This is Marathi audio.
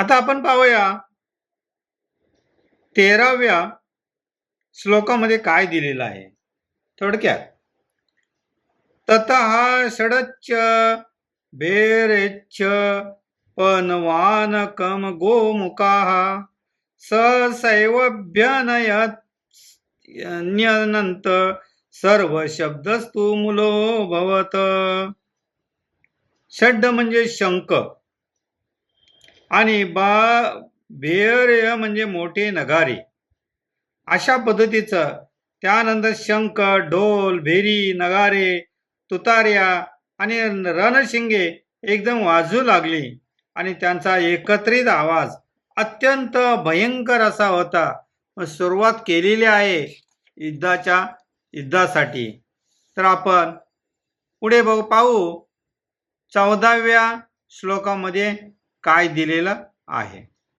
आता आपण पाहूया तेराव्या श्लोकामध्ये काय दिलेलं आहे. थोडक्यात. तत षडच्च भेरेच्छ पनवानकम गोमुखाः ससैवभ्यनयत सर्व शब्दस्तु मुलो भवत. षड्ड म्हणजे शंक आणि बा बेरय म्हणजे मोठे नगारे. अशा पद्धतीचं त्यानंतर शंख ढोल भेरी नगारे तुतार्या आणि रणशिंगे एकदम वाजू लागली. आणि त्यांचा एकत्रित आवाज अत्यंत भयंकर असा होता. सुरुवात केलेली आहे युद्धाच्या युद्धासाठी. तर आपण पुढे बघू पाहू चौदाव्या श्लोकामध्ये काय दिलेलं आहे?